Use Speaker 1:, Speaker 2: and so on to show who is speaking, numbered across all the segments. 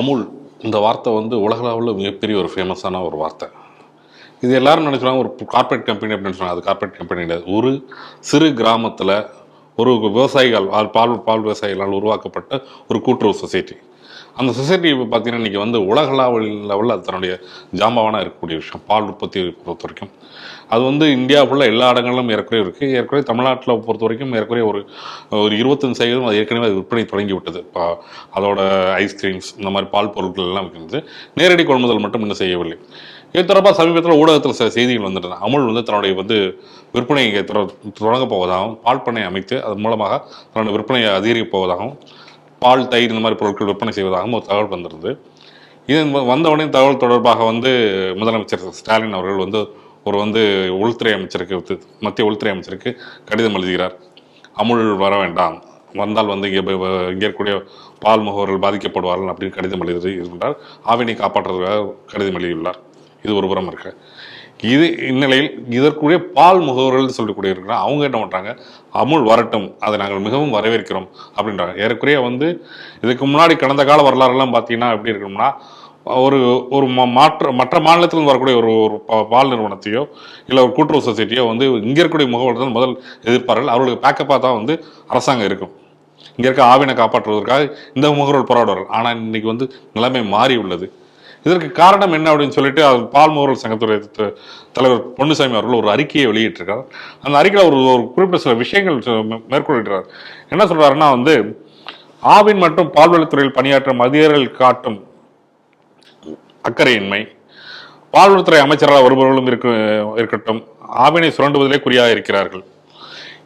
Speaker 1: அமுல். இந்த வார்த்தை வந்து உலகளவில் மிகப்பெரிய ஒரு ஃபேமஸான ஒரு வார்த்தை. இது எல்லாரும் நினைச்சுறாங்க ஒரு கார்பரேட் கம்பெனி அப்படின்னு சொன்னாங்க அது கார்பரேட் கம்பெனி கிடையாது ஒரு சிறு கிராமத்தில் ஒரு விவசாயிகள் பால் பால் விவசாயிகளால் உருவாக்கப்பட்ட ஒரு கூட்டுறவு சொசைட்டி அந்த சொசைட்டி இப்போ பார்த்தீங்கன்னா இன்றைக்கி வந்து உலகளாவில் லெவலில் அது தன்னுடைய ஜாம்பவானாக இருக்கக்கூடிய விஷயம். பால் உற்பத்தி பொறுத்த வரைக்கும். அது வந்து இந்தியா ஃபுல்லாக எல்லா இடங்களிலும் ஏற்கனவே இருக்குது ஏற்கனவே தமிழ்நாட்டில் பொறுத்த வரைக்கும் ஏற்கனவே ஒரு ஒரு இருபத்தஞ்சு சதவீதம் அது ஏற்கனவே அது விற்பனை தொடங்கி விட்டது இப்போ அதோட ஐஸ்கிரீம்ஸ் இந்த மாதிரி பால் பொருட்கள் எல்லாம் விற்கிறது நேரடி கொள்முதல் மட்டும் இன்னும் செய்யவில்லை. இது தொடர்பாக சமீபத்தில் ஊடகத்தில் சில செய்திகள் வந்துட்டன அமுல் வந்து தன்னுடைய வந்து விற்பனையை தொட- தொடங்கப் போவதாகவும் பால் பண்ணை அமைத்து அதன் மூலமாக தன்னுடைய விற்பனையை அதிகரிக்கப் போவதாகவும் பால் தயிர் இந்த மாதிரி பொருட்கள் விற்பனை செய்வதாகவும் ஒரு தகவல் வந்திருந்தது. இது வந்தவுடனே தகவல் தொடர்பாக வந்து முதலமைச்சர் ஸ்டாலின் அவர்கள் வந்து ஒரு வந்து உள்துறை அமைச்சருக்கு மத்திய உள்துறை அமைச்சருக்கு கடிதம் எழுதுகிறார். அமுல் வர வேண்டாம். வந்தால் வந்து இங்கே இங்கே இருக்கக்கூடிய பால் முகவர்கள் பாதிக்கப்படுவார்கள் அப்படின்னு கடிதம் எழுதி இருந்தார் ஆவினை காப்பாற்றுவதற்காக கடிதம் எழுதியுள்ளார். இது ஒரு புறம் இருக்கு. இது இந்நிலையில் இதற்குரிய பால் முகவர்கள் சொல்லக்கூடிய இருக்கிறாங்க அவங்க என்ன பண்ணுறாங்க அமுல் வரட்டும். அதை நாங்கள் மிகவும் வரவேற்கிறோம் அப்படின்றாங்க. ஏறக்குறைய வந்து இதுக்கு முன்னாடி கடந்த கால வரலாறுலாம் பார்த்தீங்கன்னா எப்படி இருக்கணும்னா ஒரு ஒரு மாற்ற மற்ற மாநிலத்திலிருந்து வரக்கூடிய ஒரு ஒரு பால் நிறுவனத்தையோ இல்லை ஒரு கூட்டுறவு சொசைட்டியோ வந்து இங்கே இருக்கக்கூடிய முகவர்கள் தான் முதல் எதிர்ப்பார்கள். அவர்களுக்கு பேக்கப்பாக தான் வந்து அரசாங்கம் இருக்கும். இங்கே இருக்க ஆவினை காப்பாற்றுவதற்காக இந்த முகவர்கள் போராடுவார்கள். ஆனால் இன்னைக்கு வந்து நிலைமை மாறி உள்ளது இதற்கு காரணம் என்ன அப்படின்னு சொல்லிட்டு அவர் பால் முகவர்கள் சங்கத்துடைய தலைவர் பொன்னுசாமி அவர்கள் ஒரு அறிக்கையை வெளியிட்டிருக்கார். அந்த அறிக்கையில் ஒரு ஒரு குறிப்பிட்ட சில விஷயங்கள் சொ- மேற்கொள்கிறார். என்ன சொல்றாருன்னா வந்து ஆவின் மற்றும் பால்வளத்துறையில் பணியாற்றும் அதிகாரிகள் காட்டும் அக்கறையின்மை பால்வளத்துறை அமைச்சராக வருபவர்களும் இருக்க இருக்கட்டும் ஆவினை சுரண்டுவதிலே குறியாக இருக்கிறார்கள்.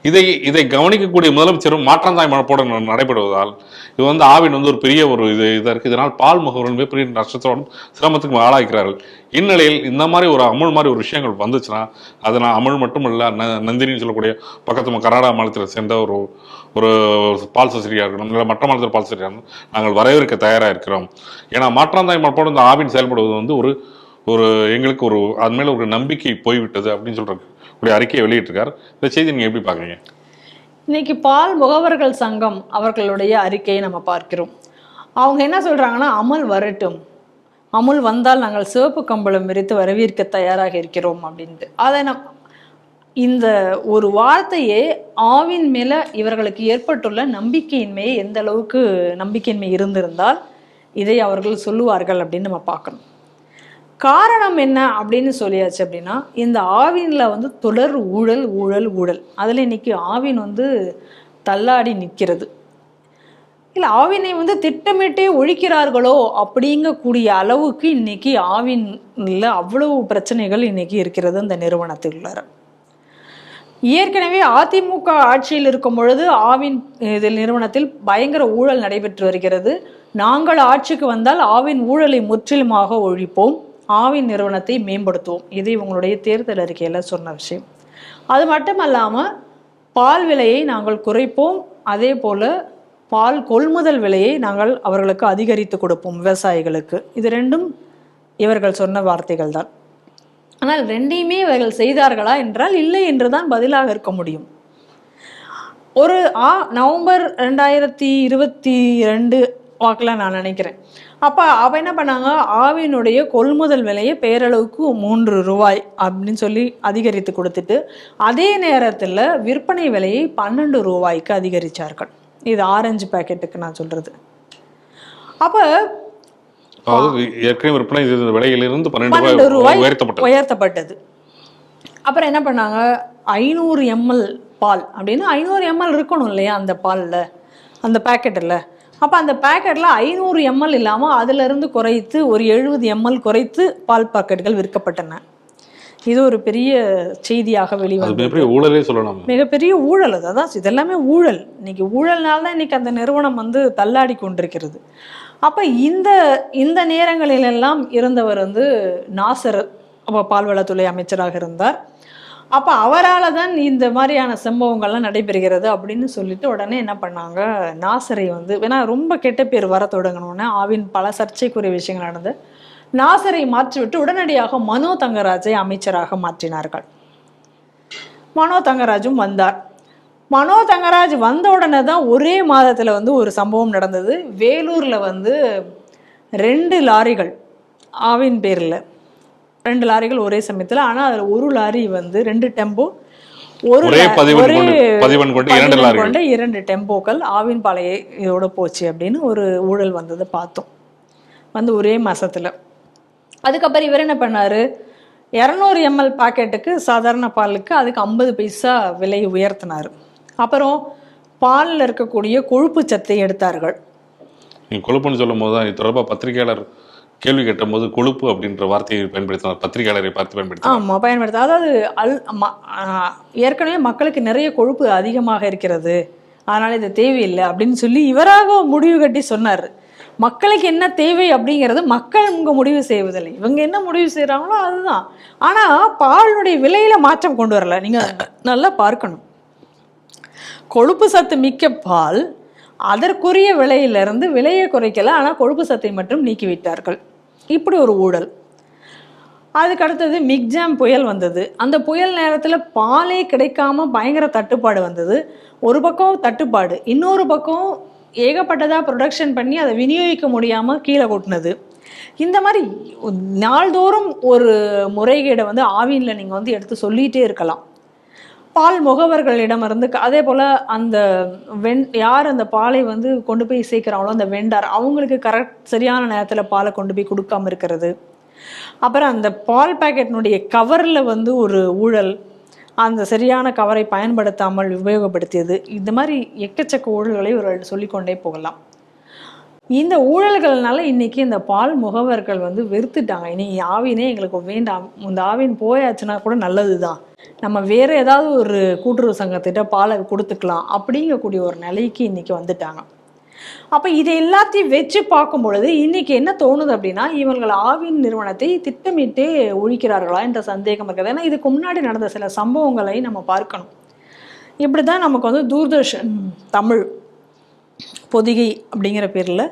Speaker 1: இதை இதை கவனிக்கக்கூடிய முதலமைச்சரும் மாற்றந்தாய் மனப்போடு நடைபெறுவதால் இது வந்து ஆவின் வந்து ஒரு பெரிய ஒரு இது இதாக இருக்குது இதனால் பால் முகவர்கள் மிகப்பெரிய நஷ்டத்தோடும் சிரமத்துக்கு ஆளாகிறார்கள். இந்நிலையில் இந்த மாதிரி ஒரு அமுல் மாதிரி ஒரு விஷயங்கள் வந்துச்சுன்னா அது நான் அமுல் மட்டும் இல்லை ந- நந்தினின்னு சொல்லக்கூடிய பக்கத்து ம- கர்நாடகா மாநிலத்தில் சேர்ந்த ஒரு ஒரு பால் சொசைட்டியாக இருக்கணும் இல்லை மற்ற மாநிலத்தில் பால் சொசைட்டியாக நாங்கள் வரவேற்க தயாராக இருக்கிறோம் ஏன்னா மாற்றாந்தாய் மனப்போடு இந்த ஆவின் செயல்படுவது வந்து ஒரு ஒரு எங்களுக்கு ஒரு அது மேலே ஒரு நம்பிக்கை போய்விட்டது அப்படின்னு சொல்கிறாங்க ஒரு அறிக்கையை வெளியிட்டிருக்கார். இந்த செய்தி நீங்கள் எப்படி பார்க்குறீங்க?
Speaker 2: இன்னைக்கு பால் முகவர்கள் சங்கம் அவர்களுடைய அறிக்கையை நம்ம பார்க்கிறோம். அவங்க என்ன சொல்கிறாங்கன்னா அமுல் வரட்டும். அமுல் வந்தால் நாங்கள் சிவப்பு கம்பளம் விரித்து வரவேற்க தயாராக இருக்கிறோம் அப்படின்ட்டு. அதை நம் இந்த ஒரு வார்த்தையே ஆவின் மேல இவர்களுக்கு ஏற்பட்டுள்ள நம்பிக்கையின்மையை எந்த அளவுக்கு நம்பிக்கையின்மை இருந்திருந்தால் இதை அவர்கள் சொல்லுவார்கள் அப்படின்னு நம்ம பார்க்கணும். காரணம் என்ன அப்படின்னு சொல்லியாச்சு அப்படின்னா இந்த ஆவினில் வந்து தொடர் ஊழல் ஊழல் ஊழல். அதில் இன்னைக்கு ஆவின் வந்து தள்ளாடி நிற்கிறது. இல்லை ஆவினை வந்து திட்டமிட்டே ஒழிக்கிறார்களோ அப்படிங்கக்கூடிய அளவுக்கு இன்னைக்கு ஆவின்ல அவ்வளவு பிரச்சனைகள் இன்னைக்கு இருக்கிறது இந்த நிறுவனத்துக்குள்ளார ஏற்கனவே அதிமுக ஆட்சியில் இருக்கும் பொழுது ஆவின் இதில் நிறுவனத்தில் பயங்கர ஊழல் நடைபெற்று வருகிறது. நாங்கள் ஆட்சிக்கு வந்தால் ஆவின் ஊழலை முற்றிலுமாக ஒழிப்போம். ஆவின் நிறுவனத்தை மேம்படுத்துவோம். இது இவங்களுடைய தேர்தல் அறிக்கையில் சொன்ன விஷயம். அது மட்டும் அல்லாமல் பால் விலையை நாங்கள் குறைப்போம். அதே போல் பால் கொள்முதல் விலையை நாங்கள் அவர்களுக்கு அதிகரித்து கொடுப்போம் விவசாயிகளுக்கு. இது ரெண்டும் இவர்கள் சொன்ன வார்த்தைகள் தான். ஆனால் ரெண்டையுமே இவர்கள் செய்தார்களா என்றால் இல்லை என்று தான் பதிலாக இருக்க முடியும். ஒரு ஆ நவம்பர் ரெண்டாயிரத்தி இருபத்தி ரெண்டு வாக்கில் நான் நினைக்கிறேன். அப்போ அவ என்ன பண்ணாங்க? ஆவினுடைய கொள்முதல் விலையை பேரளவுக்கு மூன்று ரூபாய் அப்படின்னு சொல்லி அதிகரித்து கொடுத்துட்டு அதே நேரத்தில் விற்பனை விலையை பன்னெண்டு ரூபாய்க்கு அதிகரித்தார்கள் இது ஆரஞ்சு பாக்கெட்டுக்கு நான் சொல்கிறது அப்போ
Speaker 1: அதாவது ஏற்கனவே விற்பனை செய்த விலையிலிருந்து பன்னெண்டு ரூபாய் உயர்த்தப்பட்டது.
Speaker 2: உயர்த்தப்பட்டது. அப்புறம் என்ன பண்ணாங்க? ஐநூறு எம்எல் பால். அப்படின்னு ஐநூறு எம்எல் இருக்கணும் இல்லையா அந்த பாலில்? அந்த பேக்கெட்டில் அப்போ அந்த பேக்கெட்டில் ஐநூறு எம்எல் இல்லாமல் அதிலிருந்து குறைத்து ஒரு எழுபது எம்எல் குறைத்து பால் பாக்கெட்டுகள் விற்கப்பட்டன. இது ஒரு பெரிய செய்தியாக வெளிவந்தது
Speaker 1: ஊழலே சொல்லணும்
Speaker 2: மிகப்பெரிய ஊழல். அது அதான் இதெல்லாமே ஊழல். இன்னைக்கு ஊழல்னால தான் இன்னைக்கு அந்த நிறுவனம் வந்து தள்ளாடி கொண்டிருக்கிறது. அப்போ இந்த இந்த நேரங்களிலெல்லாம் இருந்தவர் வந்து நாசர் அப்போ பால்வளத்துறை அமைச்சராக இருந்தார். அப்போ அவரால் தான் இந்த மாதிரியான சம்பவங்கள்லாம் நடைபெறுகிறது அப்படின்னு சொல்லிட்டு உடனே என்ன பண்ணாங்க? நாசரை வந்து ஏன்னா ரொம்ப கெட்ட பேர் வர தொடங்கினோன்னே ஆவின் பல சர்ச்சைக்குரிய விஷயங்கள் நடந்து நாசரை மாற்றிவிட்டு உடனடியாக மனோ தங்கராஜை அமைச்சராக மாற்றினார்கள். மனோ தங்கராஜும் வந்தார். மனோ தங்கராஜ் வந்த உடனே தான் ஒரே மாதத்தில் வந்து ஒரு சம்பவம் நடந்தது. வேலூரில் வந்து ரெண்டு லாரிகள் ஆவின் பேரில் ரெண்டு லாரிகள் ஒரே சமயத்தில். ஆனால் அதில் ஒரு லாரி வந்து ரெண்டு டெம்போ ஒரு
Speaker 1: ஒரே கொண்டு கொண்டு இரண்டு
Speaker 2: டெம்போக்கள் ஆவின் பாளைய இதோட போச்சு அப்படின்னு ஒரு ஊழல் வந்ததை பார்த்தோம். வந்து ஒரே மாசத்துல. அதுக்கப்புறம் இவர் என்ன பண்ணாரு? இரநூறு எம்எல் பாக்கெட்டுக்கு சாதாரண பாலுக்கு அதுக்கு ஐம்பது பைசா விலை உயர்த்தினார். அப்புறம் பாலில் இருக்கக்கூடிய கொழுப்பு சத்தை எடுத்தார்கள்.
Speaker 1: கொழுப்புன்னு சொல்லும் போது தான் இது தொடர்பாக பத்திரிகையாளர் கேள்வி கேட்டபோது கொழுப்பு அப்படின்ற வார்த்தையை பயன்படுத்தினார் பத்திரிகையாளரை பார்த்து பயன்படுத்தினார்.
Speaker 2: ஆமாம் பயன்படுத்த அதாவது அல் ம- ஏற்கனவே மக்களுக்கு நிறைய கொழுப்பு அதிகமாக இருக்கிறது. அதனால் இது தேவையில்லை அப்படின்னு சொல்லி இவராக முடிவு கட்டி சொன்னார். மக்களுக்கு என்ன தேவை அப்படிங்கிறது மக்கள் இங்கே முடிவு செய்வதில்லை. இவங்க என்ன முடிவு செய்கிறாங்களோ அதுதான். ஆனால் பாலுடைய விலையில மாற்றம் கொண்டு வரல. நீங்கள் நல்லா பார்க்கணும். கொழுப்பு சத்து மிக்க பால் அதற்குரிய விலையிலிருந்து விலையை குறைக்கல. ஆனால் கொழுப்பு சத்தை மட்டும் நீக்கிவிட்டார்கள். இப்படி ஒரு ஊழல். அதுக்கு அடுத்தது மிக்ஜாம் புயல் வந்தது. அந்த புயல் நேரத்தில் பாலே கிடைக்காம பயங்கர தட்டுப்பாடு வந்தது. ஒரு பக்கம் தட்டுப்பாடு இன்னொரு பக்கம் ஏகப்பட்டதாக ப்ரொடக்ஷன் பண்ணி அதை விநியோகிக்க முடியாமல் கீழே கொட்டினது. இந்த மாதிரி நாள்தோறும் ஒரு முறைகேடை வந்து ஆவினில் நீங்கள் வந்து எடுத்து சொல்லிகிட்டே இருக்கலாம். பால் முகவர்களிடமிருந்து அதே போல் அந்த வெண் யார் அந்த பாலை வந்து கொண்டு போய் சேர்க்குறாங்களோ அந்த வெண்டார் அவங்களுக்கு கரெக்ட் சரியான நேரத்தில் பாலை கொண்டு போய் கொடுக்காம இருக்கிறது. அப்புறம் அந்த பால் பாக்கெட்டினுடைய கவரில் வந்து ஒரு ஊழல் அந்த சரியான கவரை பயன்படுத்தாமல் உபயோகப்படுத்தியது. இந்த மாதிரி எக்கச்சக்க ஊழல்களை ஒரு சொல்லிக்கொண்டே போகலாம். இந்த ஊழல்கள்னால இன்றைக்கி இந்த பால் முகவர்கள் வந்து வெறுத்துட்டாங்க. இனி ஆவினே எங்களுக்கு வேண்டாம். இந்த ஆவின் போயாச்சுன்னா கூட நல்லது தான் நம்ம வேறு ஏதாவது ஒரு கூட்டுறவு சங்கத்திட்ட பாலை கொடுத்துக்கலாம் அப்படிங்கக்கூடிய ஒரு நிலைக்கு இன்னைக்கு வந்துட்டாங்க. அப்போ இதை எல்லாத்தையும் வச்சு பார்க்கும் பொழுது இன்னைக்கு என்ன தோணுது அப்படின்னா இவர்கள் ஆவின் நிறுவனத்தை திட்டமிட்டே ஒழிக்கிறார்களா என்ற சந்தேகம் இருக்குது. ஏன்னா இதுக்கு முன்னாடி நடந்த சில சம்பவங்களை நம்ம பார்க்கணும். இப்படி தான் நமக்கு வந்து தூர்தர்ஷன் தமிழ் பொதிகை அப்படிங்கிற பேரில்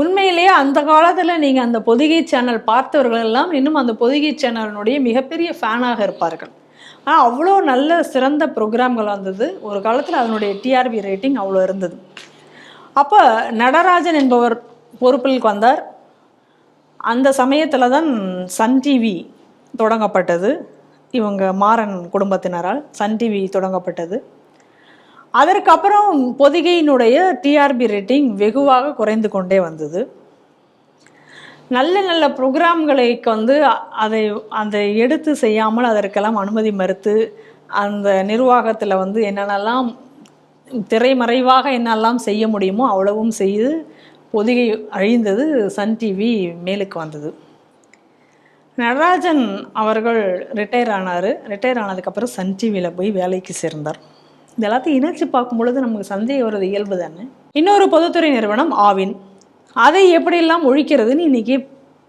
Speaker 2: உண்மையிலேயே அந்த காலத்தில் நீங்கள் அந்த பொதிகை சேனல் பார்த்தவர்கள் எல்லாம் இன்னும் அந்த பொதிகை சேனலினுடைய மிகப்பெரிய ஃபேனாக இருப்பார்கள். ஆனால் அவ்வளோ நல்ல சிறந்த ப்ரோக்ராம்கள் வந்தது. ஒரு காலத்தில் அதனுடைய டிஆர்பி ரேட்டிங் அவ்வளோ இருந்தது. அப்போ நடராஜன் என்பவர் பொறுப்பில் வந்தார். அந்த சமயத்தில் தான் சன் டிவி தொடங்கப்பட்டது. இவங்க மாறன் குடும்பத்தினரால் சன் டிவி தொடங்கப்பட்டது. அதற்கப்புறம் பொதிகையினுடைய டிஆர்பி ரேட்டிங் வெகுவாக குறைந்து கொண்டே வந்தது. நல்ல நல்ல ப்ரோக்ராம்களை வந்து அதை அதை எடுத்து செய்யாமல் அதற்கெல்லாம் அனுமதி மறுத்து அந்த நிர்வாகத்தில் வந்து என்னென்னலாம் திரைமறைவாக என்னெல்லாம் செய்ய முடியுமோ அவ்வளவும் செய்து பொதிகை அழிந்தது சன் டிவி மேலுக்கு வந்தது. நடராஜன் அவர்கள் ரிட்டையர் ஆனார். ரிட்டையர் ஆனதுக்கப்புறம் சன் டிவியில் போய் வேலைக்கு சேர்ந்தார். இது எல்லாத்தையும் இணைச்சு பார்க்கும் பொழுது நமக்கு சந்தேகம் வருது இயல்பு தானே? இன்னொரு பொதுத்துறை நிறுவனம் ஆவின். அதை எப்படியெல்லாம் ஒழிக்கிறதுன்னு இன்றைக்கி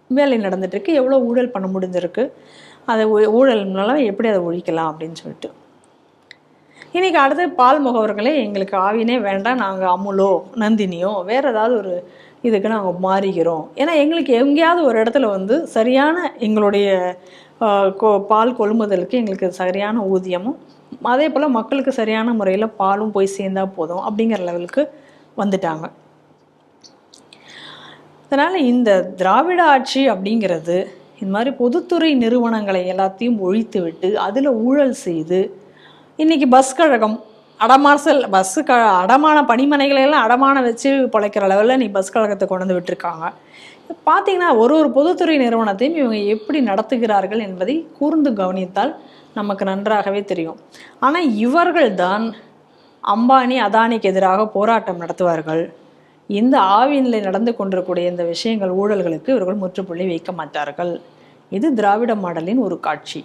Speaker 2: வேலை நடந்துட்டுருக்கு. எவ்வளோ ஊழல் பண்ண முடிஞ்சிருக்கு? அதை ஊ- ஊழல்னால எப்படி அதை ஒழிக்கலாம் அப்படின்னு சொல்லிட்டு. இன்றைக்கி அடுத்து பால் முகவர்களே எங்களுக்கு ஆவினே வேண்டாம் நாங்கள் அமுலோ நந்தினியோ வேறு ஏதாவது ஒரு இதுக்கு நாங்கள் மாறிக்கிறோம் ஏன்னா எங்களுக்கு எங்கேயாவது ஒரு இடத்துல வந்து சரியான எங்களுடைய பால் கொள்முதலுக்கு எங்களுக்கு சரியான ஊதியமும் அதே போல் மக்களுக்கு சரியான முறையில் பாலும் போய் சேர்ந்தா போதும் அப்படிங்கிற லெவலுக்கு வந்துட்டாங்க. அதனால் இந்த திராவிட ஆட்சி அப்படிங்கிறது இந்த மாதிரி பொதுத்துறை நிறுவனங்களை எல்லாத்தையும் ஒழித்து விட்டு அதில் ஊழல் செய்து இன்னைக்கு பஸ் கழகம் அடமாசல் பஸ்ஸு க அடமான பணிமனைகளை எல்லாம் அடமான வச்சு பிழைக்கிற லெவலில் நீ பஸ் கழகத்தை கொண்டு வந்து விட்டுருக்காங்க. பார்த்தீங்கன்னா ஒரு ஒரு பொதுத்துறை நிறுவனத்தையும் இவங்க எப்படி நடத்துகிறார்கள் என்பதை கூர்ந்து கவனித்தால் நமக்கு நன்றாகவே தெரியும். ஆனால் இவர்கள்தான் அம்பானி அதானிக்கு எதிராக போராட்டம் நடத்துவார்கள். இந்த ஆவினில் நடந்து கொண்டிருக்கூடிய இந்த விஷயங்கள் ஊழல்களுக்கு இவர்கள் முற்றுப்புள்ளி வைக்க மாட்டார்கள். இது திராவிட மாடலின் ஒரு காட்சி.